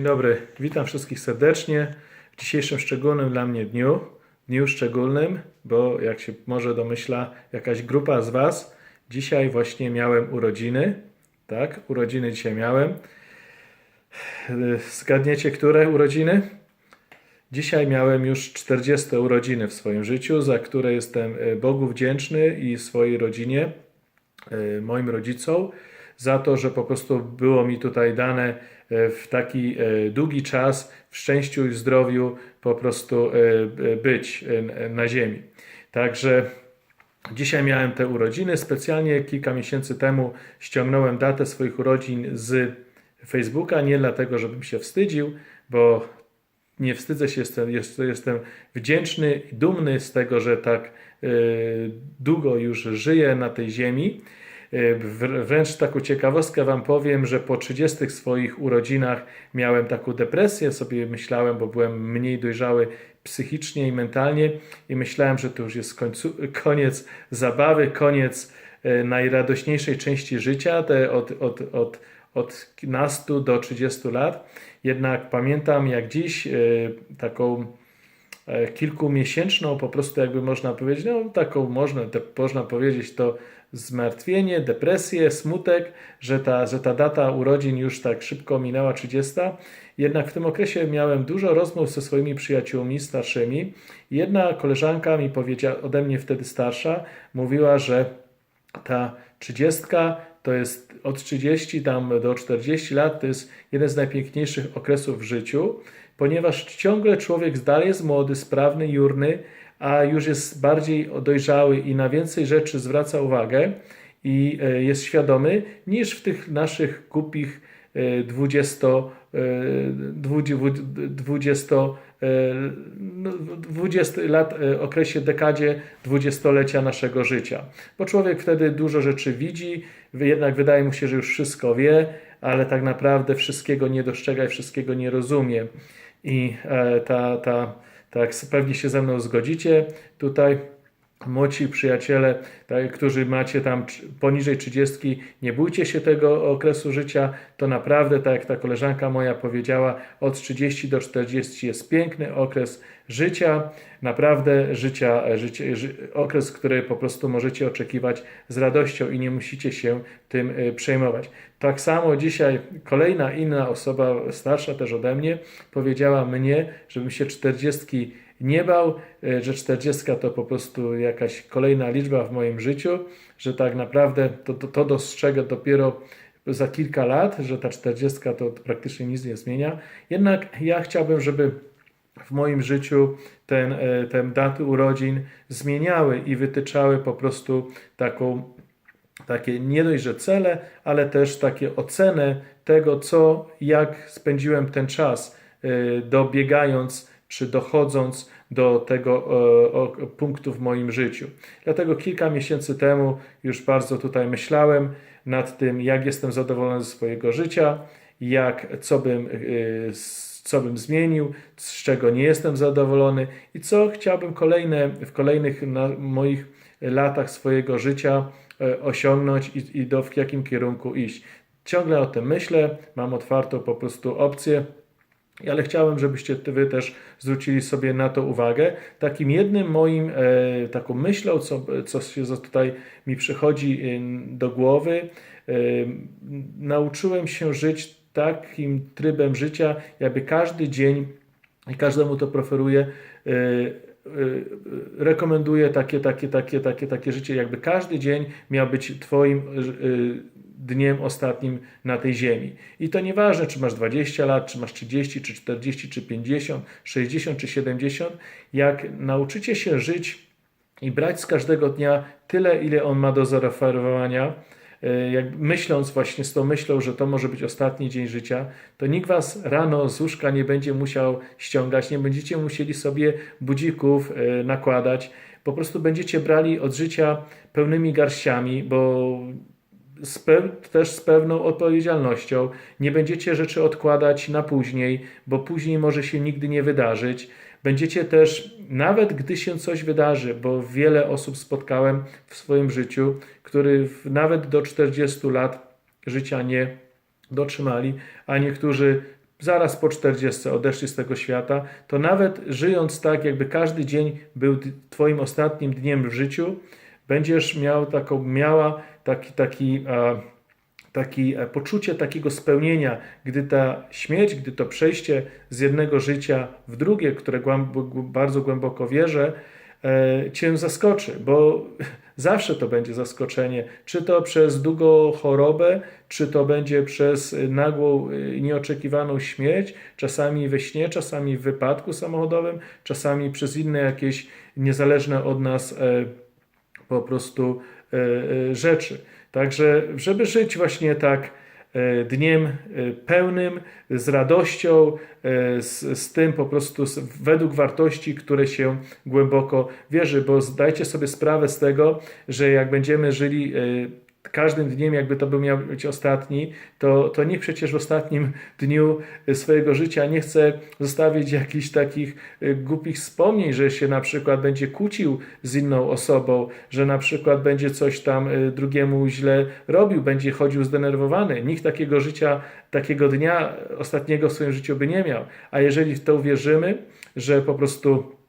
Dzień dobry, witam wszystkich serdecznie w dzisiejszym szczególnym dla mnie dniu. Dniu szczególnym, bo jak się może domyśla jakaś grupa z Was, dzisiaj właśnie miałem urodziny. Tak, urodziny dzisiaj miałem. Zgadniecie, które urodziny? Dzisiaj miałem już 40 urodziny w swoim życiu, za które jestem yy, Bogu wdzięczny i swojej rodzinie, yy, moim rodzicom, za to, że po prostu było mi tutaj dane e, w taki e, długi czas, w szczęściu i zdrowiu po prostu e, e, być e, na ziemi. Także Dzisiaj miałem te urodziny. Specjalnie kilka miesięcy temu ściągnąłem datę swoich urodzin z Facebooka. Nie dlatego, żebym się wstydził, bo nie wstydzę się, jestem, jest- jestem wdzięczny i dumny z tego, że tak e, długo już żyję na tej ziemi. Wr- Wręcz taką ciekawostkę Wam powiem, że po 30 swoich urodzinach miałem taką depresję, sobie myślałem, bo byłem mniej dojrzały psychicznie i mentalnie i myślałem, że to już jest końcu, koniec zabawy, koniec e, najradośniejszej części życia, te od, od, od, od nastu do 30 lat. Jednak pamiętam jak dziś e, taką e, kilkumiesięczną, po prostu jakby można powiedzieć, no taką można, można powiedzieć to zmartwienie, depresję, smutek, że ta, że ta data urodzin już tak szybko minęła 30. Jednak w tym okresie miałem dużo rozmów ze swoimi przyjaciółmi starszymi. Jedna koleżanka mi powiedziała, ode mnie wtedy starsza, mówiła, że ta 30 to jest od 30 tam do 40 lat, to jest jeden z najpiękniejszych okresów w życiu, ponieważ ciągle człowiek dalej jest młody, sprawny, jurny, a już jest bardziej dojrzały i na więcej rzeczy zwraca uwagę i e, jest świadomy niż w tych naszych głupich e, 20, e, 20, e, no, 20 lat e, okresie, dekadzie dwudziestolecia naszego życia. Bo człowiek wtedy dużo rzeczy widzi, jednak wydaje mu się, że już wszystko wie, ale tak naprawdę wszystkiego nie dostrzega i wszystkiego nie rozumie. I e, ta, ta, tak pewnie się ze mną zgodzicie tutaj. Młodzi przyjaciele, tak, którzy macie tam poniżej 30, nie bójcie się tego okresu życia. To naprawdę, tak jak ta koleżanka moja powiedziała, od 30 do 40 jest piękny okres życia. Naprawdę życia, życie, ży, okres, który po prostu możecie oczekiwać z radością i nie musicie się tym y, przejmować. Tak samo dzisiaj kolejna inna osoba, starsza też ode mnie, powiedziała mnie, żebym się 40 nie bał, e, że 40 to po prostu jakaś kolejna liczba w moim życiu, że tak naprawdę to, to, to dostrzegę dopiero za kilka lat, że ta 40 to praktycznie nic nie zmienia. Jednak ja chciałbym, żeby w moim życiu ten, e, te daty urodzin zmieniały i wytyczały po prostu taką takie nie dość, że cele, ale też takie ocenę tego, co, jak spędziłem ten czas, y, dobiegając czy dochodząc do tego e, punktu w moim życiu. Dlatego kilka miesięcy temu już bardzo tutaj myślałem nad tym, jak jestem zadowolony ze swojego życia, jak, co bym, s- co bym zmienił, z czego nie jestem zadowolony i co chciałbym kolejne, w kolejnych na, moich latach swojego życia e, osiągnąć i, i do, w jakim kierunku iść. Ciągle o tym myślę, mam otwartą po prostu opcję, ale chciałem, żebyście wy też zwrócili sobie na to uwagę. Takim jednym moim, e, taką myślą, co, co się tutaj mi przychodzi e, do głowy, e, nauczyłem się żyć takim trybem życia, jakby każdy dzień i każdemu to preferuję. e, Rekomenduję takie, takie, takie, takie, takie życie, jakby każdy dzień miał być Twoim dniem ostatnim na tej ziemi. I to nieważne, czy masz 20 lat, czy masz 30, czy 40, czy 50, 60, czy 70. Jak nauczycie się żyć i brać z każdego dnia tyle, ile on ma do zaoferowania, e, jak myśląc właśnie z tą myślą, że to może być ostatni dzień życia, to nikt was rano z łóżka nie będzie musiał ściągać, nie będziecie musieli sobie budzików e, nakładać. Po prostu będziecie brali od życia pełnymi garściami, bo z też z pewną odpowiedzialnością. Nie będziecie rzeczy odkładać na później, bo później może się nigdy nie wydarzyć. Będziecie też, nawet gdy się coś wydarzy, bo wiele osób spotkałem w swoim życiu, który nawet do 40 lat życia nie dotrzymali, a niektórzy zaraz po 40 odeszli z tego świata, to nawet żyjąc tak, jakby każdy dzień był Twoim ostatnim dniem w życiu, będziesz miał taką, miała taki, taki, e, taki e, poczucie takiego spełnienia, gdy ta śmierć, gdy to przejście z jednego życia w drugie, które bardzo głęboko wierzę, e, Cię zaskoczy, bo zawsze to będzie zaskoczenie, czy to przez długą chorobę, czy to będzie przez nagłą, nieoczekiwaną śmierć, czasami we śnie, czasami w wypadku samochodowym, czasami przez inne jakieś niezależne od nas po prostu e, e, rzeczy. Także, żeby żyć właśnie tak e, dniem pełnym, z radością, z, z tym po prostu z, według wartości, które się głęboko wierzy, bo zdajcie sobie sprawę z tego, że jak będziemy żyli każdym dniem, jakby to był miał być ostatni, to, to nikt przecież w ostatnim dniu swojego życia nie chce zostawić jakichś takich y, głupich wspomnień, że się na przykład będzie kłócił z inną osobą, że na przykład będzie coś tam y, drugiemu źle robił, będzie chodził zdenerwowany. Nikt takiego życia, takiego dnia ostatniego w swoim życiu by nie miał. A jeżeli w to uwierzymy, że po prostu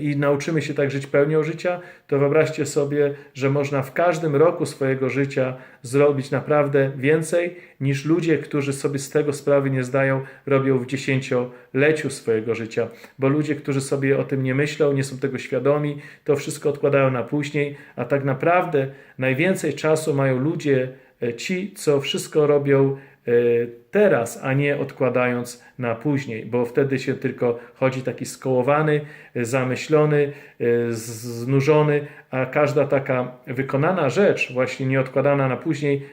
i nauczymy się tak żyć pełnią życia, to wyobraźcie sobie, że można w każdym roku swojego życia zrobić naprawdę więcej niż ludzie, którzy sobie z tego sprawy nie zdają, robią w dziesięcioleciu swojego życia. Bo ludzie, którzy sobie o tym nie myślą, nie są tego świadomi, to wszystko odkładają na później, a tak naprawdę najwięcej czasu mają ludzie, e, ci, co wszystko robią teraz, a nie odkładając na później, bo wtedy się tylko chodzi taki skołowany, e, zamyślony, z- znużony, a każda taka wykonana rzecz, właśnie nie odkładana na później,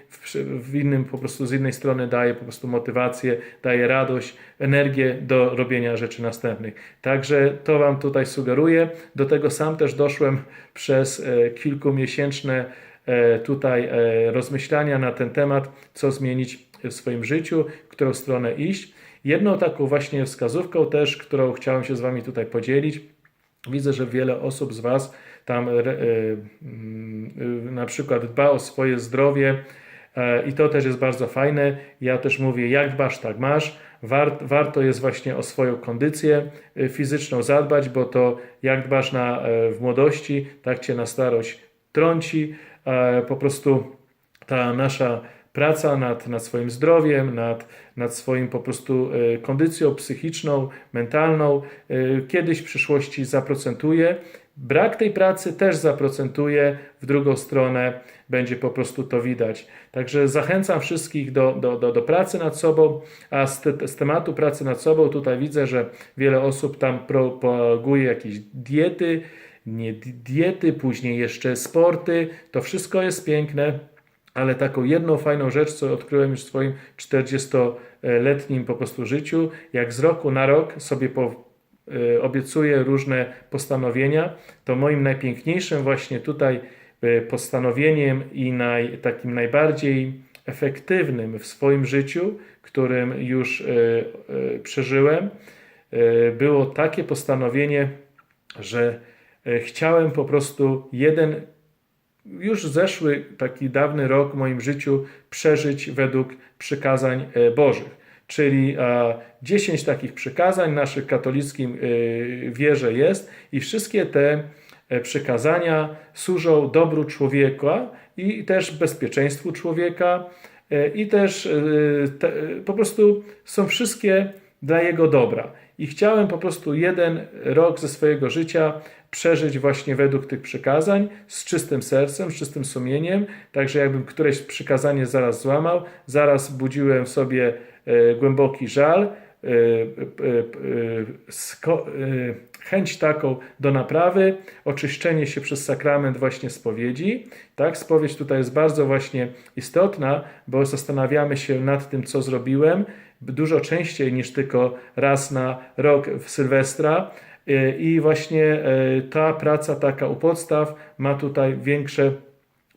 w innym po prostu z innej strony daje po prostu motywację, daje radość, energię do robienia rzeczy następnych. Także to Wam tutaj sugeruję. Do tego sam też doszłem przez e, kilkumiesięczne e, tutaj e, rozmyślania na ten temat, co zmienić w swoim życiu, w którą stronę iść. Jedną taką właśnie wskazówką też, którą chciałem się z Wami tutaj podzielić, widzę, że wiele osób z Was tam e, e, mm, na przykład dba o swoje zdrowie e, i to też jest bardzo fajne. Ja też mówię, jak dbasz, tak masz. Wart, warto jest właśnie o swoją kondycję fizyczną zadbać, bo to jak dbasz na, w młodości, tak Cię na starość trąci. Po prostu ta nasza praca nad, nad swoim zdrowiem, nad, nad swoim po prostu e, kondycją psychiczną, mentalną, e, kiedyś w przyszłości zaprocentuje. Brak tej pracy też zaprocentuje, w drugą stronę będzie po prostu to widać. Także zachęcam wszystkich do, do, do, do pracy nad sobą, a z, te, z tematu pracy nad sobą tutaj widzę, że wiele osób tam propaguje jakieś diety, nie di- diety, później jeszcze sporty. To wszystko jest piękne, ale taką jedną fajną rzecz, co odkryłem już w swoim 40-letnim po prostu życiu, jak z roku na rok sobie po, y, obiecuję różne postanowienia, to moim najpiękniejszym właśnie tutaj y, postanowieniem i naj, takim najbardziej efektywnym w swoim życiu, którym już y, przeżyłem, było takie postanowienie, że chciałem po prostu jeden już zeszły taki dawny rok w moim życiu przeżyć według przykazań e, Bożych. Czyli e, 10 takich przykazań naszych katolickim e, wierze jest i wszystkie te e, przykazania służą dobru człowieka i też bezpieczeństwu człowieka e, i też e, te, po prostu są wszystkie dla jego dobra. I chciałem po prostu jeden rok ze swojego życia przeżyć właśnie według tych przykazań z czystym sercem, z czystym sumieniem. Także jakbym któreś przykazanie zaraz złamał, zaraz budziłem w sobie e, głęboki żal, e, e, chęć taką do naprawy, oczyszczenie się przez sakrament właśnie spowiedzi. Tak, spowiedź tutaj jest bardzo właśnie istotna, bo zastanawiamy się nad tym, co zrobiłem, dużo częściej niż tylko raz na rok w Sylwestra. E, I właśnie e, ta praca taka u podstaw ma tutaj większe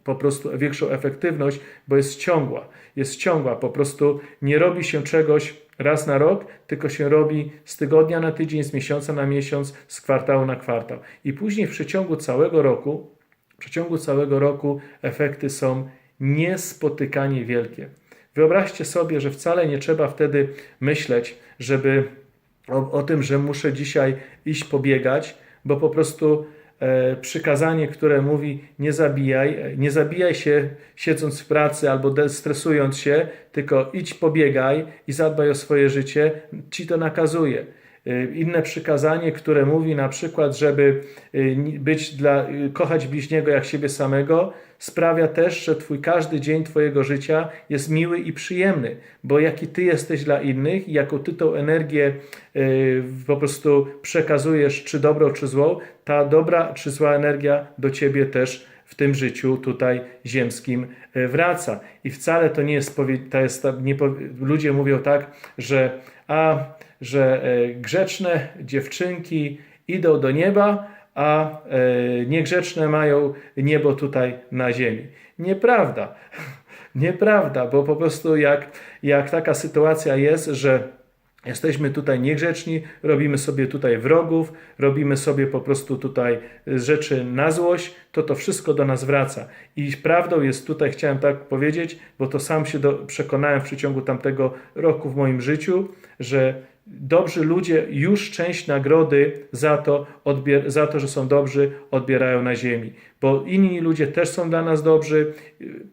po prostu większą efektywność, bo jest ciągła. Jest ciągła, po prostu nie robi się czegoś raz na rok, tylko się robi z tygodnia na tydzień, z miesiąca na miesiąc, z kwartału na kwartał. I później w przeciągu całego roku, w przeciągu całego roku efekty są niespotykanie wielkie. Wyobraźcie sobie, że wcale nie trzeba wtedy myśleć, żeby o, o tym, że muszę dzisiaj iść pobiegać, bo po prostu e, przykazanie, które mówi nie zabijaj, e, nie zabijaj się siedząc w pracy albo stresując się, tylko idź pobiegaj i zadbaj o swoje życie, ci to nakazuje. E, Inne przykazanie, które mówi na przykład, żeby ni- być dla, e, kochać bliźniego jak siebie samego, sprawia też, że twój każdy dzień twojego życia jest miły i przyjemny, bo jaki ty jesteś dla innych jaką ty tą energię y, po prostu przekazujesz, czy dobrą, czy złą, ta dobra czy zła energia do ciebie też w tym życiu tutaj ziemskim y, wraca. I wcale to nie jest, to jest nie, ludzie mówią tak, że a, że e, grzeczne dziewczynki idą do nieba, a e, niegrzeczne mają niebo tutaj na ziemi. Nieprawda. Nieprawda, bo po prostu jak, jak taka sytuacja jest, że jesteśmy tutaj niegrzeczni, robimy sobie tutaj wrogów, robimy sobie po prostu tutaj rzeczy na złość, to to wszystko do nas wraca. I prawdą jest tutaj, chciałem tak powiedzieć, bo to sam się do, przekonałem w przeciągu tamtego roku w moim życiu, że dobrzy ludzie już część nagrody za to, za to, że są dobrzy, odbierają na ziemi. Bo inni ludzie też są dla nas dobrzy.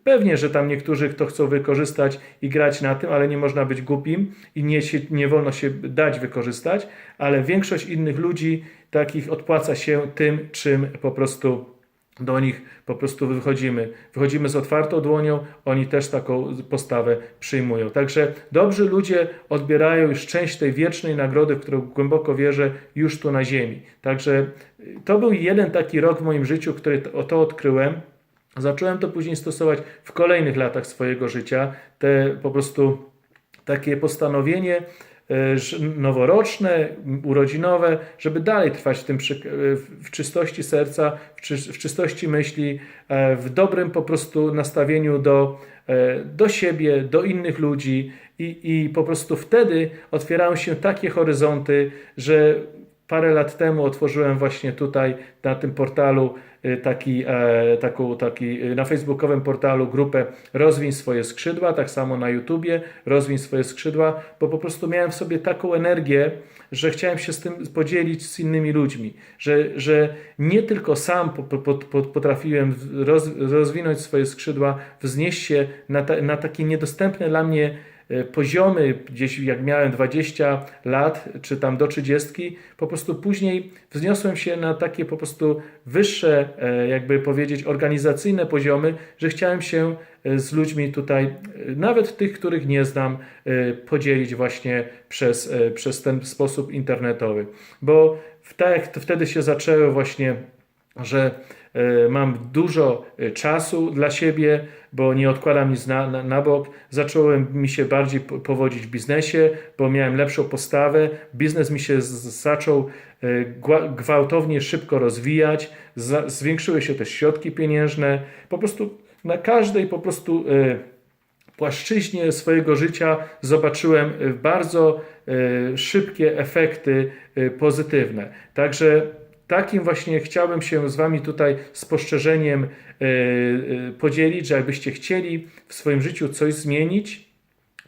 Pewnie, że tam niektórzy to chcą wykorzystać i grać na tym, ale nie można być głupim i nie, się, nie wolno się dać wykorzystać, ale większość innych ludzi takich odpłaca się tym, czym po prostu do nich po prostu wychodzimy. Wychodzimy z otwartą dłonią, oni też taką postawę przyjmują. Także dobrzy ludzie odbierają już część tej wiecznej nagrody, w którą głęboko wierzę, już tu na ziemi. Także y, to był jeden taki rok w moim życiu, który to, to odkryłem. Zacząłem to później stosować w kolejnych latach swojego życia. Te po prostu takie postanowienie noworoczne, urodzinowe, żeby dalej trwać w tym przy- w czystości serca, w, czy, w czystości myśli, e, w dobrym po prostu nastawieniu do, e, do siebie, do innych ludzi i, i po prostu wtedy otwierają się takie horyzonty, że parę lat temu otworzyłem właśnie tutaj na tym portalu y, taki, e, taką, taki, y, na facebookowym portalu grupę Rozwiń swoje skrzydła, tak samo na YouTubie Rozwiń swoje skrzydła, bo po prostu miałem w sobie taką energię, że chciałem się z tym podzielić z innymi ludźmi, że, że nie tylko sam po, po, po, potrafiłem roz, rozwinąć swoje skrzydła, wznieść się na, ta, na takie niedostępne dla mnie poziomy, gdzieś jak miałem 20 lat, czy tam do 30, po prostu później wzniosłem się na takie po prostu wyższe, e, jakby powiedzieć, organizacyjne poziomy, że chciałem się e, z ludźmi tutaj, e, nawet tych, których nie znam, e, podzielić właśnie przez, e, przez ten sposób internetowy. Bo tak jak wtedy się zaczęło właśnie że e, mam dużo e, czasu dla siebie, bo nie odkładam nic na, na, na bok. Zacząłem mi się bardziej po- powodzić w biznesie, bo miałem lepszą postawę. Biznes mi się zaczął e, gwałtownie szybko rozwijać. Zwiększyły się też środki pieniężne. Po prostu na każdej po prostu płaszczyźnie swojego życia zobaczyłem bardzo szybkie efekty pozytywne. Także takim właśnie chciałbym się z Wami tutaj spostrzeżeniem e, e, podzielić, że jakbyście chcieli w swoim życiu coś zmienić,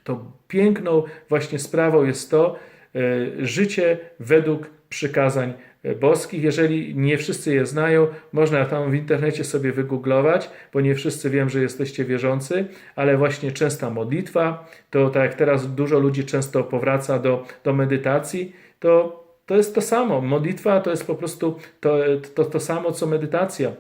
to piękną właśnie sprawą jest to e, życie według przykazań boskich. Jeżeli nie wszyscy je znają, można tam w internecie sobie wygooglować, bo nie wszyscy wiem, że jesteście wierzący, ale właśnie częsta modlitwa, to tak jak teraz dużo ludzi często powraca do, do medytacji, to to jest to samo. Modlitwa to jest po prostu to, to, to samo co medytacja.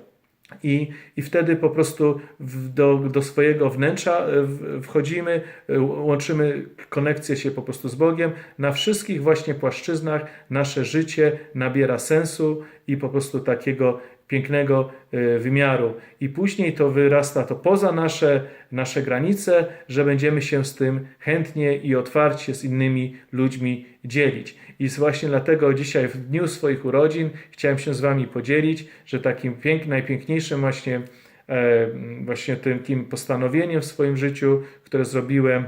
I, I wtedy po prostu w, do, do swojego wnętrza e, wchodzimy, e, łączymy konekcję się po prostu z Bogiem. Na wszystkich właśnie płaszczyznach nasze życie nabiera sensu i po prostu takiego pięknego e, wymiaru. I później to wyrasta to poza nasze, nasze granice, że będziemy się z tym chętnie i otwarcie z innymi ludźmi dzielić. I właśnie dlatego dzisiaj w dniu swoich urodzin chciałem się z Wami podzielić, że takim pięk, najpiękniejszym właśnie, e, właśnie takim postanowieniem w swoim życiu, które zrobiłem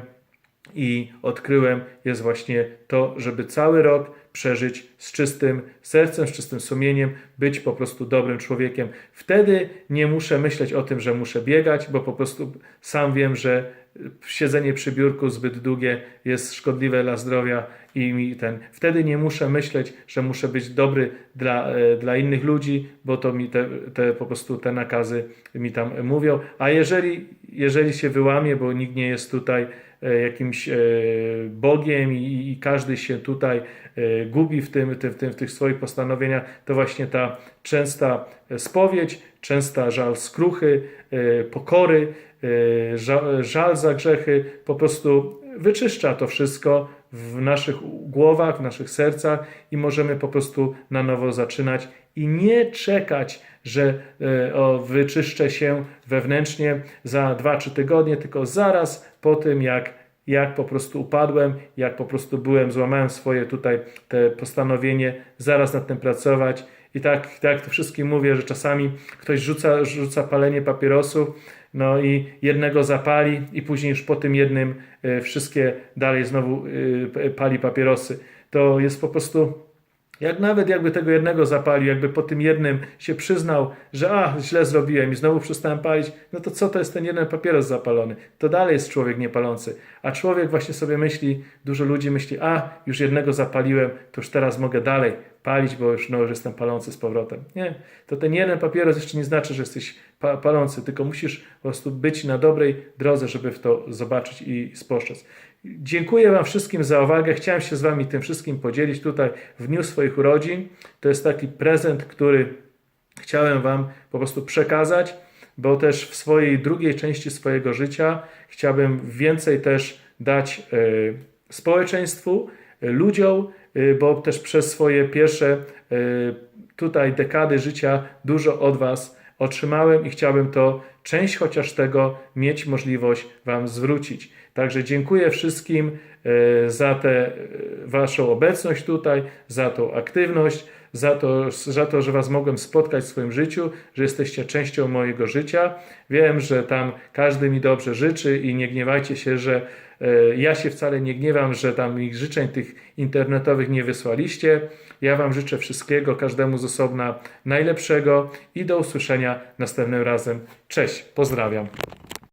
i odkryłem, jest właśnie to, żeby cały rok przeżyć z czystym sercem, z czystym sumieniem, być po prostu dobrym człowiekiem. Wtedy nie muszę myśleć o tym, że muszę biegać, bo po prostu sam wiem, że siedzenie przy biurku zbyt długie jest szkodliwe dla zdrowia i mi ten. Wtedy nie muszę myśleć, że muszę być dobry dla, e, dla innych ludzi, bo to mi te, te po prostu te nakazy mi tam mówią. A jeżeli, jeżeli się wyłamie, bo nikt nie jest tutaj jakimś e, Bogiem i, i każdy się tutaj e, gubi w, tym, tym, tym, w tych swoich postanowieniach, to właśnie ta częsta spowiedź, częsta żal skruchy, e, pokory, e, żal, żal za grzechy. Po prostu wyczyszcza to wszystko w naszych głowach, w naszych sercach i możemy po prostu na nowo zaczynać i nie czekać, że e, o, wyczyszczę się wewnętrznie za 2-3 tygodnie, tylko zaraz po tym, jak, jak po prostu upadłem, jak po prostu byłem, złamałem swoje tutaj te postanowienie, zaraz nad tym pracować. I tak, tak to wszystkim mówię, że czasami ktoś rzuca, rzuca palenie papierosów, no i jednego zapali i później już po tym jednym e, wszystkie dalej znowu e, pali papierosy. To jest po prostu jak nawet jakby tego jednego zapalił, jakby po tym jednym się przyznał, że a, źle zrobiłem i znowu przestałem palić, no to co to jest ten jeden papieros zapalony? To dalej jest człowiek niepalący. A człowiek właśnie sobie myśli, dużo ludzi myśli, a, już jednego zapaliłem, to już teraz mogę dalej palić, bo już, no, już jestem palący z powrotem. Nie, to ten jeden papieros jeszcze nie znaczy, że jesteś pa palący, tylko musisz po prostu być na dobrej drodze, żeby w to zobaczyć i spostrzec. Dziękuję Wam wszystkim za uwagę. Chciałem się z Wami tym wszystkim podzielić tutaj w dniu swoich urodzin. To jest taki prezent, który chciałem Wam po prostu przekazać, bo też w swojej drugiej części swojego życia chciałbym więcej też dać y, społeczeństwu, y, ludziom, y, bo też przez swoje pierwsze tutaj dekady życia dużo od Was otrzymałem i chciałbym to część chociaż tego mieć możliwość Wam zwrócić. Także dziękuję wszystkim e, za tę Waszą obecność tutaj, za tą aktywność, za to, za to, że Was mogłem spotkać w swoim życiu, że jesteście częścią mojego życia. Wiem, że tam każdy mi dobrze życzy i nie gniewajcie się, że e, ja się wcale nie gniewam, że tam ich życzeń tych internetowych nie wysłaliście. Ja Wam życzę wszystkiego, każdemu z osobna najlepszego i do usłyszenia następnym razem. Cześć, pozdrawiam.